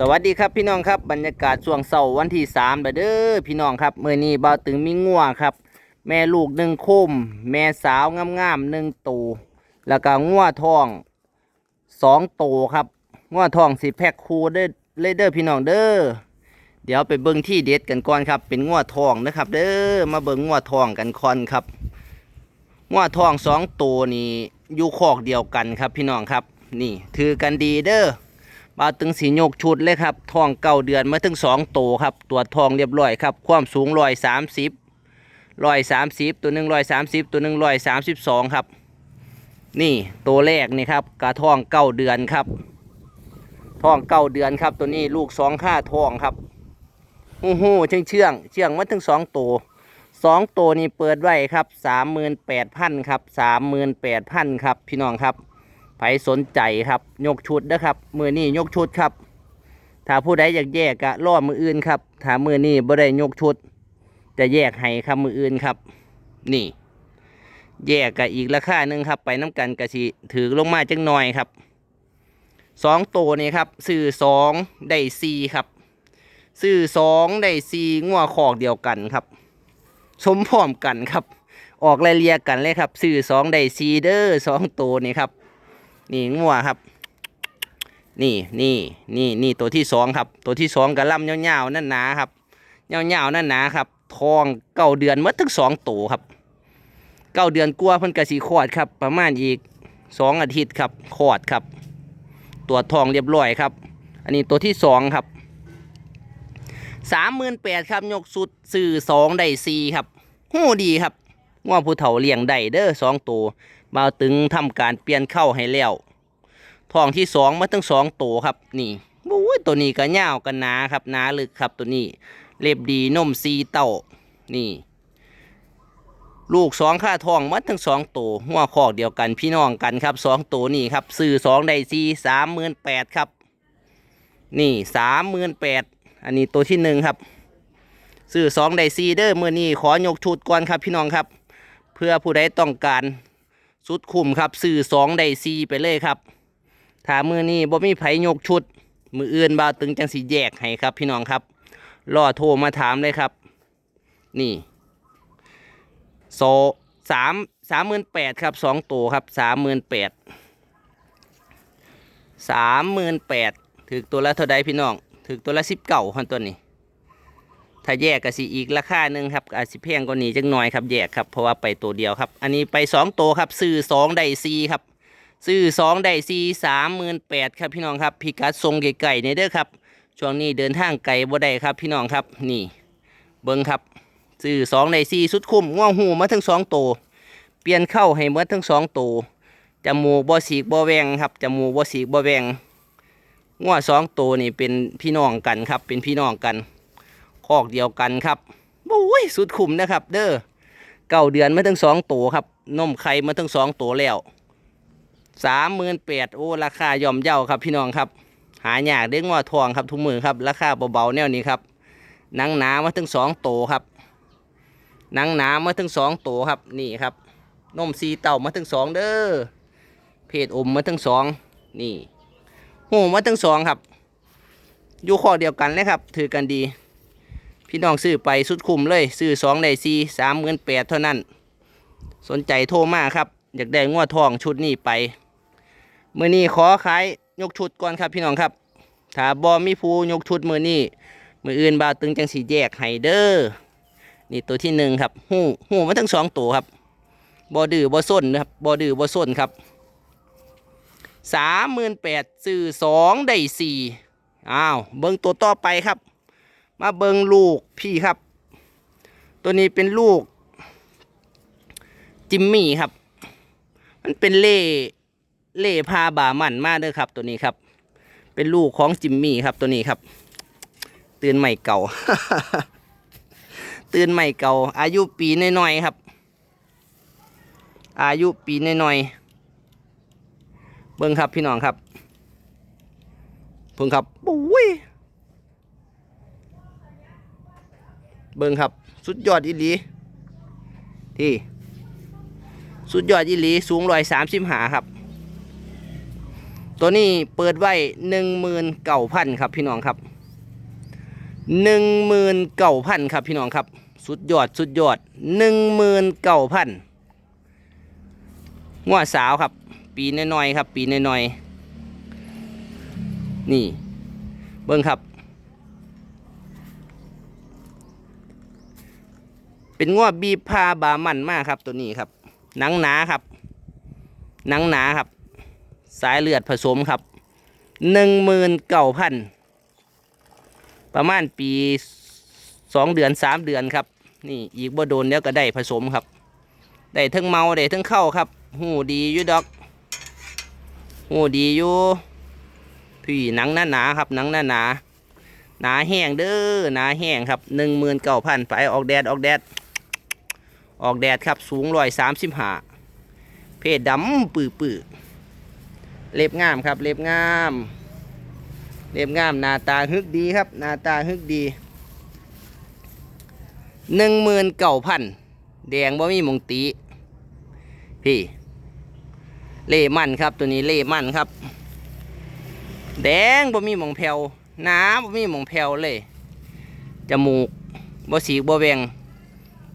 สวัสดีครับพี่น้องครับบรรยากาศช่วงเสาร์วันที่สามเด้อพี่น้องครับเมื่อนี้บ่าวตึงมีงัวครับ แม่ลูกหนึ่งคมแม่สาวงามๆหนึ่งตูแล้วก็งัวทองสองตูครับงัวทองสิแพ็คคูเด้อเลเด้อพี่น้องเด้อเดี๋ยวไปเบิ่งที่เด็ดกันก่อนครับ เป็นงัวทองนะครับ เด้อมาเบิ่งงัวทองกันคอนครับงัวทองสองตัวนี่อยู่คอกเดียวกันครับพี่น้องครับ นี่ถือกันดีเด้อ บาวตึงสีโยกชุดเลยครับทองเก้าเดือนมาถึงสองโตครับตรวทองเรียบร้อยครับ ความสูงร้อยสามสิบร้อยสามสิบตัวหนึ่งร้อยสามสิบตัวหนึ่งร้อยสามสิบสองครับ นี่ตัวแรกนี่ครับกระทองเก้าเดือนครับทองเก้าเดือนครับ ตัวนี้ลูกสองค่าทองครับหูหูเชื่องเชื่องเชื่องมาถึงสองตัวสองตัวนี่เปิดไว้ครับสามหมื่นแปดพันครับสามหมื่นแปดพันครับ พี่น้องครับ ไผสนใจครับยกชุดนะครับ มือนี้ยกชุดครับ ถ้าผู้ใดอยากแยกกะล่อมืออื่นครับถ้ามือนี้บ่ได้ยกชุด จะแยกให้ครับมืออื่นครับ นี่ แยกกะอีกราคาหนึ่งครับ ไปน้ำกันกะสิถือลงมาจังหน่อยครับสองตัวนี่ครับซื้อสองได้สี่ครับซื้อสองได้สี่งัวคอกเดียวกันครับ สมพร้อมกันครับ ออกรายเรียกันเลยครับซื้อสองได้สี่เด้อสองตัวนี่ครับ นี่งัวครับ นี่นี่นี่นี่ตัวที่สองครับ ตัวที่สองกระลำเงาๆนั่นหนาครับเงาๆนั่นหนาครับทองเก้าเดือนมัดทั้งสองตัวครับเก้าเดือนกลัวเพิ่นกระสีขอดครับ ประมาณอีกสองอาทิตย์ครับขอดครับ ตัวทองเรียบร้อยครับ อันนี้ตัวที่สองครับสามหมื่นแปดครับยกสุดสื่อสองได้สี่ครับหู้ดีครับงัวผู้เฒ่าเลี้ยงได้เด้อสองตัว บ่าวตึงทำการเปลี่ยนเข้าให้แล้วทองที่สองมาตั้งสองตัวครับ นี่โอ้ยตัวนี้ก็ยาวกันหนาครับหนาลึกครับตัวนี้ เล็บดีนมซีเต้านี่ ลูกสองค่าทองมาทั้งสองตัวหัวคอกเดียวกันพี่น้องกันครับสองตัวนี่ครับซื้อสองได้ซีสามหมื่นแปดครับ นี่สามหมื่นแปดอันนี้ตัวที่หนึ่งครับซื้อสองได้ซีเด้อมื่อนี้ขอยกชุดก่อนครับพี่น้องครับ เพื่อผู้ใดต้องการ สุดคุ้มครับซื้อสองได้ซีไปเลยครับถ้ามือนี้บ่มีไผยกชุด มืออื่นบ่าวตึงจังสีแยกให้ครับ พี่น้องครับรอโทรมาถามเลยครับ นี่โซสามสามหมื่นแปดครับสองตัวครับสามหมื่นแปดสามหมื่นแปดถือตัวละเท่าใดพี่น้องถือตัวละสิบเก่าคนตัวนี้ ถ้าแยกก็สิอีกราคาหนึ่งครับอาจสิแพงกว่านี้จังหน่อยครับแยกครับเพราะว่าไปตัวเดียวครับ อันนี้ไปสองตัวครับซื้อสองได้ซีครับซื้อสองได้ซีสามหมื่นแปดครับพี่น้องครับพิกัดทรงไก่ๆเนี่ยเด้อครับช่วงนี้เดินทางไกลบ่ได้ครับพี่น้องครับนี่ เบิ้งครับซื้อสองได้ซีสุดคุ้มง่วงหูมาทั้งสองตัวเปลี่ยนเข้าให้เมื่อทั้งสองตัวจมูกบ่สีกบ่แวงครับจมูกบ่สีกบ่แวงง่วสองตัวนี่เป็นพี่น้องกันครับ เป็นพี่น้องกัน คอกเดียวกันครับโอ้ยสุดคุ้มนะครับ เด้อเก้าเดือนมาทั้งสองตัวครับนมไข่มาทั้งสองตัวแล้วสามหมื่นแปดโอ้ราคาย่อมเยาครับพี่น้องครับ หายากเด้งว่าทองครับทุกมือครับ ราคาเบาๆแนวนี้ครับหนังหนามาทั้งสองตัวครับหนังหนามาทั้งสองตัวครับนี่ครับนมซีเต่ามาทั้งสองเด้อเพศอมมาทั้งสองนี่หูมาทั้งสองครับ อยู่ข้อเดียวกันเลยครับ ถือกันดี พี่น้องซื้อไปสุดคุ้มเลย ซื้อสองได้สี่สามหมื่นแปดเท่านั้น สนใจโทรมาครับ อยากได้งวดทองชุดนี้ไปมือนี้ขอขายยกชุดก่อนครับพี่น้องครับ ถ้าบอมีผู้ยกชุดมือนี้มืออื่นบาตึงจังสีแยกไฮเดอร์นี่ตัวที่หนึ่งครับ หูหูมาทั้งสองตัวครับบอดื้อบอส้นนะครับบอดื้อบอส้นครับสามหมื่นแปดซื้อสองได้สี่อ้าว เบิ้งตัวต่อไปครับ มาเบิงลูกพี่ครับ ตัวนี้เป็นลูก จิมมี่ครับ มันเป็นเล่เล่พาบามันมาเด้อครับ ตัวนี้ครับ เป็นลูกของจิมมี่ครับตัวนี้ครับ ตื่นใหม่เก่า ตื่นใหม่เก่า อายุปีน้อยๆครับ อายุปีน้อยๆเบิ้งครับพี่น้องครับเพิ่งครับปุ้ย เบิ่งครับ สุดยอดอีหลีที่ สุดยอดอีหลีสูงร้อยสามสิบหาครับ ตัวนี้เปิดไว้หนึ่งหมื่นเก้าพันครับพี่น้องครับหนึ่งหมื่นเก้าพันครับพี่น้องครับ สุดยอดสุดยอดหนึ่งหมื่นเก้าพันงวดสาวครับ ปีน้อยๆครับ ปีน้อยๆนี่ เบิ้งครับ เป็นงวดบีพาบามันมากครับตัวนี้ครับหนังหนาครับหนังหนาครับ สายเลือดผสมครับหนึ่งหมื่นเก้าพันประมาณปีสองเดือนสามเดือนครับ นี่อีกบ่โดนแล้วก็ได้ผสมครับ ได้ทั้งเมาได้ทั้งเข้าครับหูดีอยู่ดอกหูดีอยู่พี่หนังหนาหนาครับหนังหนาหนาหนาแห้งเด้อหนาแห้งครับหนึ่งหมื่นเก้าพันไปออกแดดออกแดด ออกแดดครับสูงร้อยสามสิบห้าเพศดำปื้อปื้อเล็บงามครับ เล็บงาม เล็บงามหน้าตาฮึกดีครับหน้าตาฮึกดีหนึ่งหมื่นเก้าพันแดงบ่มีมงตีพี่เล่มันครับตัวนี้เล่มันครับ แดงบ่มีมองแผ่วหนาบ่มีมองแผ่วเลยจมูกบ่สีบ่แวง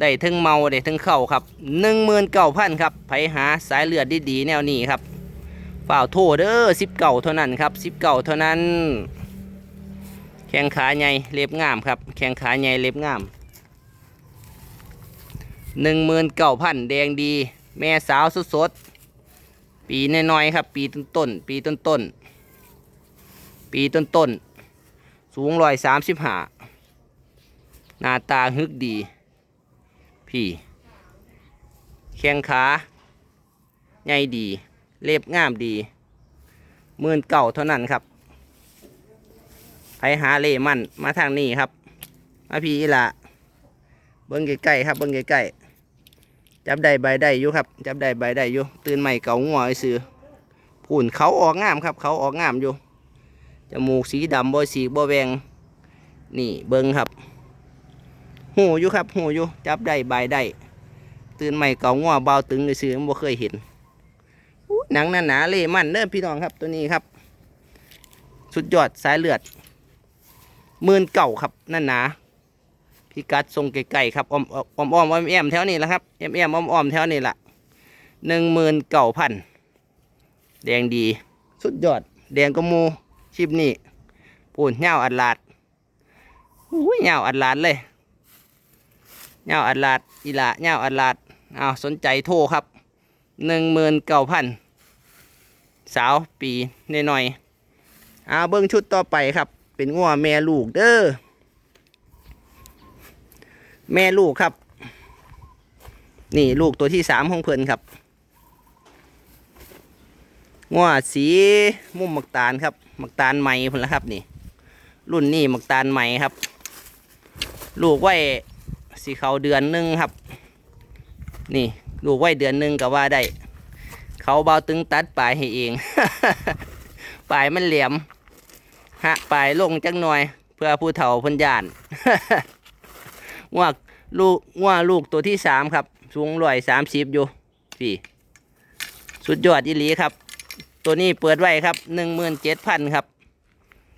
ได้ถึงเมาได้ถึงเข้าครับหนึ่งหมื่นเก้าพันครับไผหาสายเลือดดีๆแนวนี้ครับฝ่าวโทเด้อสิบเก่าเท่านั้นครับสิบเก่าเท่านั้น แข้งขาใหญ่เล็บงามครับ แข้งขาใหญ่เล็บงามหนึ่งหมื่นเก้าพันแดงดี แม่สาวสดๆปีน้อยๆครับ ปีต้นๆปีต้นๆปีต้นๆสูงร้อยสามสิบห้าหน้าตาฮึกดี พี่แข้งขาใหญ่ดี เล็บงามดีหมื่นเก่าเท่านั้นครับไปหาเล่มันมาทางนี้ครับ มาพี่อีละเบิ้งใกล้ๆครับเบิ้งใกล้ๆจับได้ใบได้อยู่ครับ จับได้ใบได้อยู่ตื่นใหม่เก่างัวไอ้ซื้อผุ่นเขาออกงามครับ เขาออกงามอยู่จมูกสีดำบ่สีบ่แวงนี่เบิ้งครับ หูอยู่ครับหูอยู่จับได้ใบได้ตื่นใหม่เก่างัวเบาตึงเลยซื้อบ่เคยเห็นหนังหนาหนาเล่มันเด้อพี่น้องครับตัวนี้ครับ สุดยอดสายเลือดหมื่นเก่าครับนั่นหนาพี่กัดทรงไก่ๆครับอ้อมอ้อมอ้อมอ้อมแอมแถวนี้แหละครับแอมแอมอ้อมอ้อมแถวนี้ละหนึ่งหมื่นเก่าพันแดงดีสุดยอด แดงก็มูชิบนี่ปูนเงาอัดลาดอุ้ยเงาอัดลาดเลย เงาอัดลาดอีละเงาอัดลาดเอาสนใจโทรครับหนึ่งหมื่นเก้าพันสาวปีนหน่อยๆเอาเบิ้งชุดต่อไปครับ เป็นงัวแม่ลูกเด้อแม่ลูกครับ นี่ลูกตัวที่สามของเพิ่นครับงัวสีมุมหมักตาลครับหมักตาลใหม่พุ่นละครับนี่ รุ่นนี้หมักตาลใหม่ครับ ลูกไว้ สีเขาเดือนหนึ่งครับ นี่ลูกไว้เดือนหนึ่งก็ว่าได้ เขาเบาตึงตัดปลายให้เอง ปลายมันเหลี่ยมฮะปลายลงจังหน่อย เพื่อผู้เฒ่าพันยานว่าลูกว่าลูกตัวที่สามครับ สูงร้อยสามสิบอยู่พี่สุดยอดอีหลีครับ ตัวนี้เปิดไว้ครับหนึ่งหมื่นเจ็ดพันครับ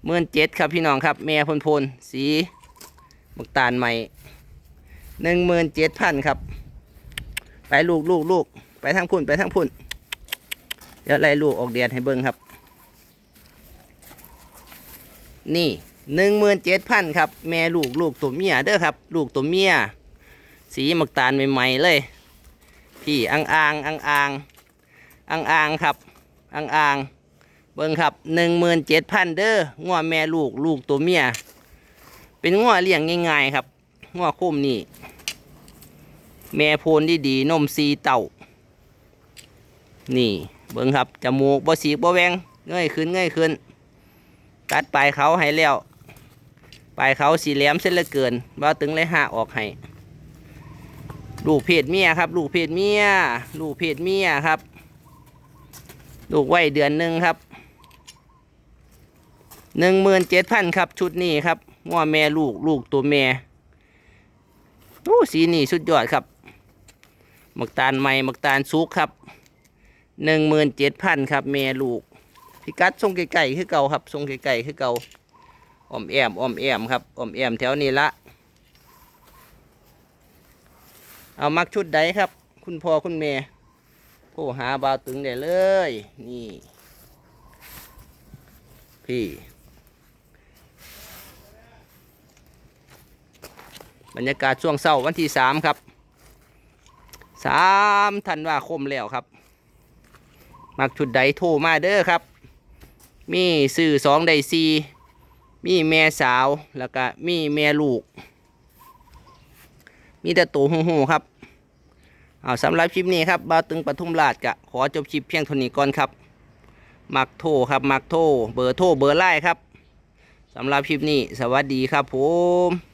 หมื่นเจ็ดครับพี่น้องครับ แม่พลพลสีบักตาลใหม่ หนึ่งหมื่นเจ็ดพันครับ ไปลูกลูกลูกไปทางพุ่นไปทางพุ่น เดี๋ยวไล่ลูกออกเดียดให้เบิ้งครับ นี่หนึ่งหมื่นเจ็ดพันครับ แม่ลูกลูกตัวเมียเด้อครับ ลูกตัวเมีย สีหมักตาลใหม่ๆเลย พี่อังอ่างอังอ่างอังอ่างครับอังอ่างเบิ้งครับหนึ่งหมื่นเจ็ดพันเด้อง้อแม่ลูกลูกตัวเมีย เป็นง้อเลี้ยงง่ายๆครับง้อคุ้มนี่ แม่โพนดีดีนมซีเต่า นี่เบิ้งครับจมูกบ่สีบ่แวงเงยขึ้นเงยขึ้น ตัดปลายเขาให้แล้วปลายเขาสีแหลมเส้นละเกินบ่ตึงเลยหาออกให้ลูกเพศเมียครับ ลูกเพศเมียลูกเพศเมียครับ ลูกไว้เดือนหนึ่งครับหนึ่งหมื่นเจ็ดพันครับ ชุดนี้ครับง้อแม่ลูกลูกตัวแม่โอ้สีนี่สุดยอดครับ หมักตาลใหม่หมักตาลซุกครับหนึ่งหมื่นเจ็ดพันครับแม่ลูกพิกัดทรงไก่ๆคือเก่าครับทรงไก่ๆคือเก่าอ้อมแอมอ้อมแอมครับอ้อมแอมแถวนี้ละ เอามักชุดใดครับ คุณพ่อคุณแม่โทรหาบ่าวตึงได้เลย นี่ พี่ บรรยากาศช่วงเช้าวันที่สามครับ สามธันวาคมแล้วครับ มักชุดใดโทรมาเด้อครับ มีสื่อสองไดซีมีแม่สาวแล้วก็มีแม่ลูก มีแต่ตัวหูๆครับเอาสำหรับคลิปนี้ครับบ่าวตึงปทุมราชกะขอจบคลิปเพียงเท่านี้ก่อนครับ มักโทรครับ มักโทรเบอร์โทรเบอร์ไลน์ครับสำหรับคลิปนี้ สวัสดีครับผม